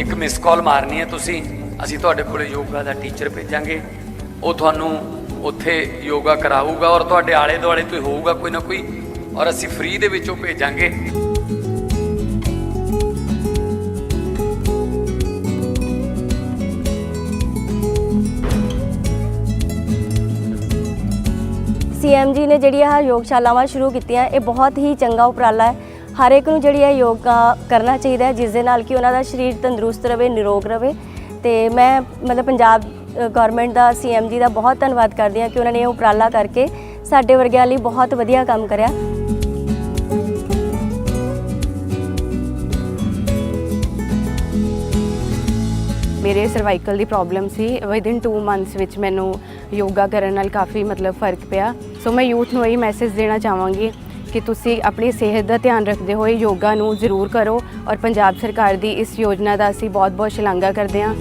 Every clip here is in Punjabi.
ਇੱਕ ਮਿਸ ਕਾਲ ਮਾਰਨੀ ਹੈ ਤੁਸੀਂ। ਅਸੀਂ ਤੁਹਾਡੇ ਕੋਲੇ ਯੋਗਾ ਦਾ ਟੀਚਰ ਭੇਜਾਂਗੇ। ਉਹ ਤੁਹਾਨੂੰ ਉੱਥੇ ਯੋਗਾ ਕਰਾਊਗਾ ਔਰ ਤੁਹਾਡੇ ਆਲੇ ਦੁਆਲੇ ਤੋਂ ਹੋਊਗਾ ਕੋਈ ਨਾ ਕੋਈ। ਔਰ ਅਸੀਂ ਫ੍ਰੀ ਦੇ ਵਿੱਚ ਉਹ ਭੇਜਾਂਗੇ ਸੀਐਮ ਜੀ ਨੇ ਜਿਹੜੀ ਇਹ ਯੋਗਸ਼ਾਲਾਵਾਂ ਸ਼ੁਰੂ ਕੀਤੀਆਂ, ਇਹ ਬਹੁਤ ਹੀ ਚੰਗਾ ਉਪਰਾਲਾ ਹੈ। ਹਰ ਇੱਕ ਨੂੰ ਜਿਹੜੀ ਹੈ ਯੋਗਾ ਕਰਨਾ ਚਾਹੀਦਾ ਹੈ, ਜਿਸ ਦੇ ਨਾਲ ਕਿ ਉਹਨਾਂ ਦਾ ਸਰੀਰ ਤੰਦਰੁਸਤ ਰਵੇ, ਨਿਰੋਗ ਰਵੇ। ਤੇ ਮੈਂ ਮਤਲਬ ਪੰਜਾਬ ਗਵਰਨਮੈਂਟ ਦਾ ਸੀਐਮ ਜੀ ਦਾ ਬਹੁਤ ਧੰਨਵਾਦ ਕਰਦੀ ਹਾਂ ਕਿ ਉਹਨਾਂ ਨੇ ਇਹ ਉਪਰਾਲਾ ਕਰਕੇ ਸਾਡੇ ਵਰਗਿਆਂ ਲਈ ਬਹੁਤ ਵਧੀਆ ਕੰਮ ਕਰਿਆ। ਮੇਰੇ ਸਰਵਾਈਕਲ ਦੀ ਪ੍ਰੋਬਲਮ ਸੀ। ਵਿਦਿਨ 2 ਮੰਥਸ ਵਿੱਚ ਮੈਨੂੰ ਯੋਗਾ ਕਰਨ ਨਾਲ ਕਾਫੀ ਮਤਲਬ ਫ਼ਰਕ ਪਿਆ। ਸੋ ਮੈਂ ਯੂਥ ਨੂੰ ਇਹ ਮੈਸੇਜ ਦੇਣਾ ਚਾਹਾਂਗੀ ਕਿ ਤੁਸੀਂ ਆਪਣੀ ਸਿਹਤ ਦਾ ਧਿਆਨ ਰੱਖਦੇ ਹੋਏ ਯੋਗਾ ਨੂੰ ਜ਼ਰੂਰ ਕਰੋ ਔਰ ਪੰਜਾਬ ਸਰਕਾਰ ਦੀ ਇਸ ਯੋਜਨਾ ਦਾ ਅਸੀਂ ਬਹੁਤ-ਬਹੁਤ ਸ਼ਲਾਘਾ ਕਰਦੇ ਹਾਂ।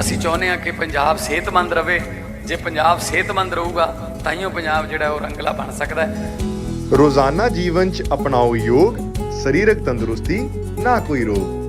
ਅਸੀਂ ਚਾਹੁੰਦੇ ਹਾਂ ਕਿ ਪੰਜਾਬ ਸਿਹਤਮੰਦ ਰਵੇ। ਜੇ ਪੰਜਾਬ ਸਿਹਤਮੰਦ ਰਹੂਗਾ ਤਾਈਓ ਪੰਜਾਬ ਜਿਹੜਾ ਉਹ ਰੰਗਲਾ ਬਣ ਸਕਦਾ ਹੈ। ਰੋਜ਼ਾਨਾ ਜੀਵਨ ਚ ਅਪਣਾਓ ਯੋਗ ਸਰੀਰਕ ਤੰਦਰੁਸਤੀ ਨਾ ਕੋਈ ਰੋਗ।